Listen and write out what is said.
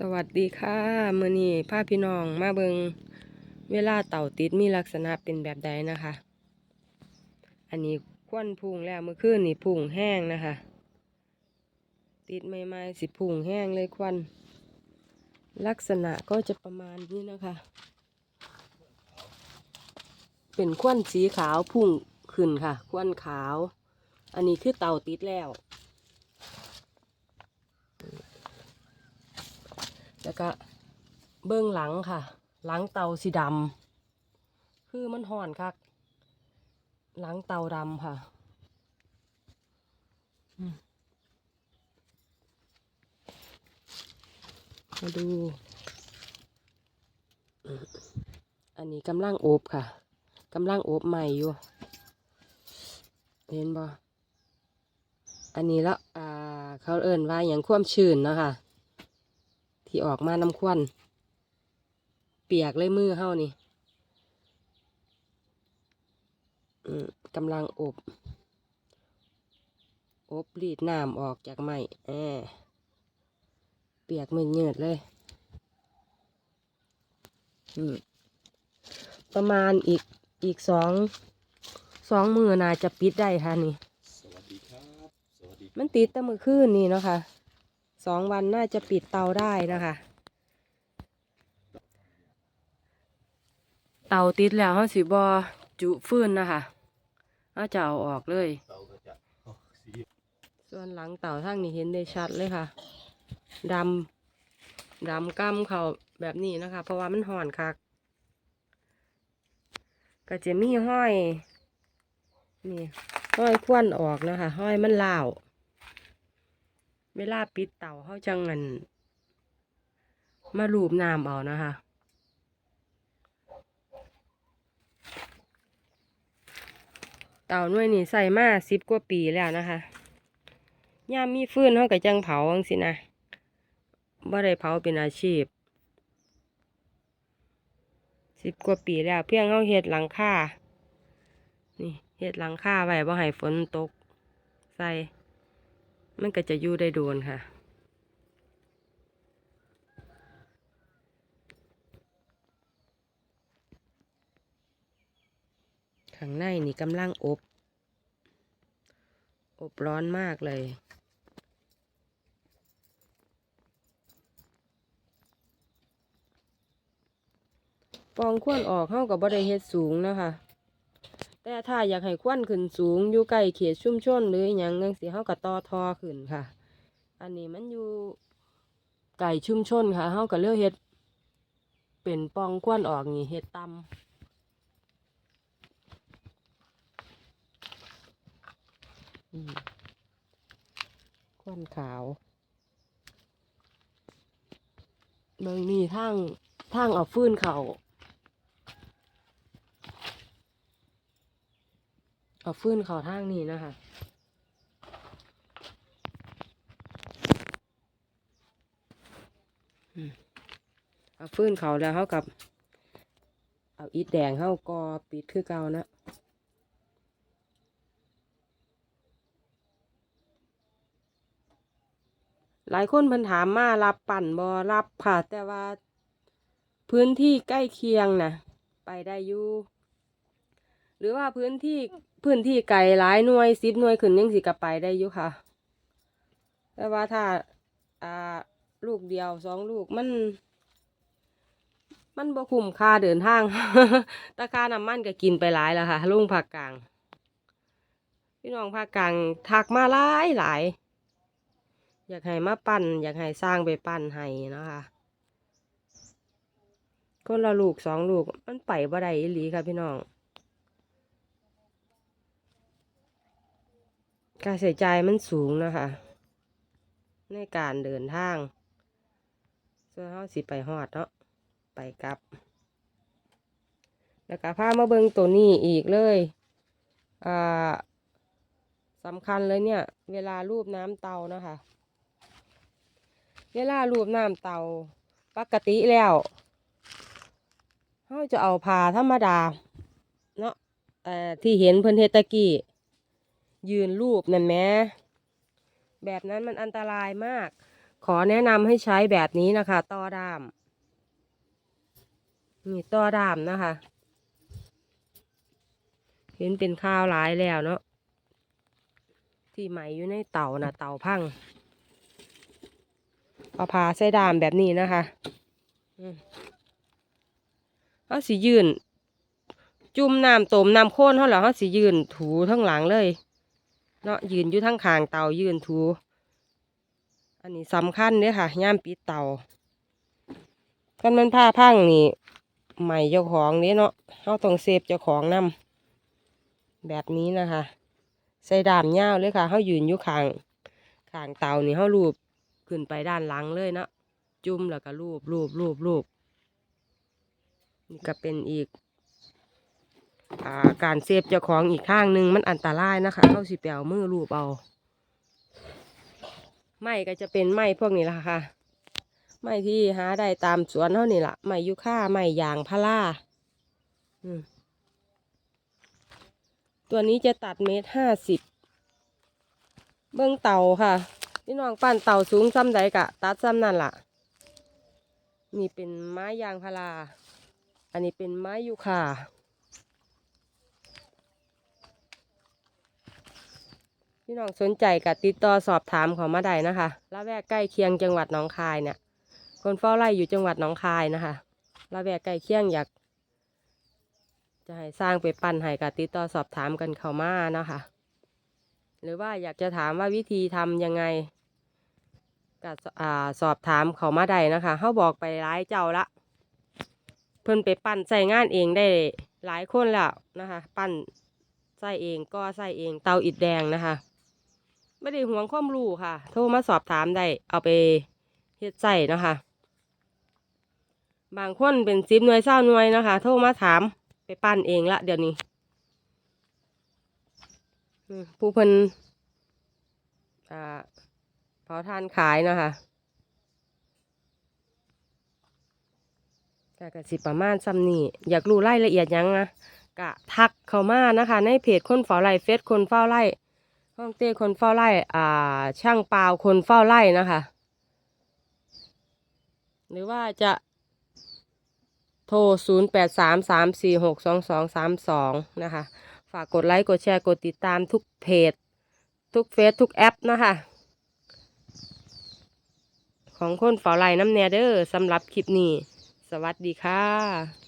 สวัสดีค่ะมือนี้พาพี่น้องมาเบิงเวลาเต่าติดมีลักษณะเป็นแบบใดนะคะ อันนี้ควนพุงแล้วเมื่อคืนนี่พุงแห้งนะคะ ติดใหม่ๆสิพุงแห้งเลยควัน ลักษณะก็จะประมาณนี้นะคะ เป็นควันสีขาวพุ่งขึ้นค่ะ ควันขาว อันนี้คือเต่าติดแล้ว แล้วก็เบื้องหลังค่ะ หลังเตาสีดำคือมันห่อนคักหลังเตาดำค่ะมาดู อันนี้กำลังโอบค่ะ กำลังโอบใหม่อยู่ เห็นบ่อันนี้แล้วอ่า เขาเอิ่นว่าอย่างความชื้นเนาะคะ ที่ออกมาน้ำควันเปียกเลยมือเฮานี่อืมกำลังอบ อบรีดน้ำออกจากไม้แอบเปียกมือเยืดเลยอืมประมาณอีกอีกสองสองมือน่าจะปิดได้ค่ะนี่ สวัสดีครับ สวัสดี มันติดแต่มือคืนนี่เนาะค่ะ สองวันน่าจะปิดเตาได้นะคะ เตาติดแล้วเขาสิบอจุฟื้นนะคะเขาจะเอาออกเลย ส่วนหลังเต่าทั้งนี้เห็นได้ชัดเลยค่ะดำดำก้ำเขาแบบนี้นะคะ เพราะว่ามันห่อนคักก็จะมีห้อย นี่ห้อยควนออกนะคะ ห้อยมันลาว เวลาปิดเต่าเขาจังเงินมาลูบน้ำเอานะคะเต่าหน่วยนี่ใส่มาสิบกว่าปีแล้วนะคะย่ามมีฟืนเขาก็จังเผาจังสินะบ่ได้เผาเป็นอาชีพสิบกว่าปีแล้ว เพียงเขาเฮ็ดหลังคานี่เฮ็ดหลังคาไว้บ่ให้ฝนตก ใส่ มันก็จะอยู่ได้โดนค่ะ ข้างในนี่กำลังอบ อบร้อนมากเลยปองควนออกเข้ากับบ่ได้เฮ็ดสูงนะคะ แต่ถ้าอยากให้ควันขึ้นสูงอยู่ใกล้เขตชุ่มชนหรืออย่างจังสิเฮากับต่อทอขึ้นค่ะ อันนี้มันอยู่ไก่ชุ่มชนค่ะเฮาก็เลือกเฮ็ด เป็นปองควันออกนี่เฮ็ดตำควันขาวเบิ่งนี่ทางทางเอาฟื้นเขา เอาฟื้นเขาทางนี้นะคะเอาฟื้นเขาแล้วเขากับ เอาอิฐแดงเข้ากอปิดคือเก่านะหลายคนเพิ่นถามมารับปั่นบ่รับค่ะแต่ว่า พื้นที่ใกล้เคียงนะไปได้อยู่หรือว่าพื้นที่ พื้นที่ไกลหลายหน่วยสิบหน่วยขึ้นยังสิกลับไปได้อยู่ค่ะ แต่ว่าถ้าอ่าลูกเดียวสองลูกมัน มันบ่คุ้มค่าเดินทางตาค่าน้ำมันก็กินไปหลายแล้วค่ะลุงภาคกลาง พี่น้องภาคกลางทักมาหลายหลายอยากให้มาปั่นอยากให้สร้างไปปั่นให้นะคะคนละลูกสองลูกมันไปบ่ได้อีหลีค่ะพี่น้อง ค่าใช้จ่ายมันสูงนะคะ ในการเดินทางส่วนเฮาสิไปฮอดเนาะไปกลับ แล้วก็พามาเบิงตัวนี้อีกเลยอ่าสำคัญเลยเนี่ย เวลารูปน้ำเตานะคะ เวลารูปน้ำเตาปกติแล้วเขาจะเอาผ้าธรรมดา เนาะเอ่ที่เห็นเพิ่นเฮตะกี้ ยืนรูปนั่นแหมแบบนั้นมันอันตรายมาก ขอแนะนำให้ใช้แบบนี้นะคะต่อดามนี่ต่อดามนะคะ เห็นเป็นข้าวหลายแล้วเนาะที่ไหมอยู่ในเต่านะเต่าพังเอาพาใส่ดามแบบนี้นะคะเอาสิยืน จุ่มน้ำต้มน้ำข้นเท่าไหร่เขาสิยืนถูทั้งหลังเลย เนาะยืนอยู่ทั้งคางเตายืนถูอันนี้สำคัญเด้อค่ะย่ามปิดเตากันมันผ้าพังนี่ใหม่เจ้าของเด้เนาะเขาต้องเซฟเจ้าของนำแบบนี้นะคะ ใส่ดามยาเลยค่ะเขายืนอยู่คางคางเตานี่เขาลูบขึ้นไปด้านหลังเลยเนาะจุ่มแล้วก็ลูบลูบลูบลูบนี่ก็เป็นอีก การเซฟเจ้าของอีกข้างหนึ่งมันอันตรายนะคะเข้าสิเปียวมือรูปเอาไม้ก็จะเป็นไม้พวกนี้ละค่ะไม้ที่หาได้ตามสวนเท่านี่ละไม้ยูค่าไม้ยางพาราตัวนี้จะตัดเมตรห้าสิบเบื้องเต่าค่ะพี่น้องปั้นเต่าสูงซ้ำใดกะ ตัดซ้ำนั่นล่ะนี่เป็นไม้ยางพารา อันนี้เป็นไม้ยูคา พี่น้องสนใจกับติดต่อสอบถามเขามาได้นะคะละแวกใกล้เคียงจังหวัดหนองคายเนี่ย คนเฝ้าไร่อยู่จังหวัดหนองคายนะคะละแวกใกล้เคียงอยาก จะให้สร้างไปปั้นให้กับติดต่อสอบถามกันเขามานะคะ หรือว่าอยากจะถามว่าวิธีทำยังไงกับอ่าสอบถามเขามาได้นะคะเขาบอกไปหลายเจ้าละ เพิ่นไปปั้นใส่งานเองได้หลายคนแล้วนะคะ ปั้นใส่เองก็ใส่เองเตาอิฐแดงนะคะ ไม่ได้ห่วงความรู้ค่ะ โทรมาสอบถามได้ เอาไปเฮ็ดใส่นะคะ บางคนเป็นสิบหน่วยเศร้าหน่วยนะคะ โทรมาถามไปปั้นเองละเดี๋ยวนี้ผู้เพิ่นอ่าเผาทานขายนะคะก็กสิประมาณซ้ำนี่อยากรู้รายละเอียดยังนะกะทักเข้ามานะคะ ในเพจคนเฝ้าไร่เฟซคนเฝ้าไร่ ห้องเต้คนเฝ้าไร่อ่า ช่างเปล่าคนเฝ้าไร่นะคะ หรือว่าจะโทร 0 8 3 3 4 6 2 2 3 2 นะคะ ฝากกดไลค์ กดแชร์ กดติดตามทุกเพจ ทุกเฟซ ทุกแอปนะคะ ของคนเฝ้าไร่น้ำแนเดอร์สำหรับคลิปนี้ สวัสดีค่ะ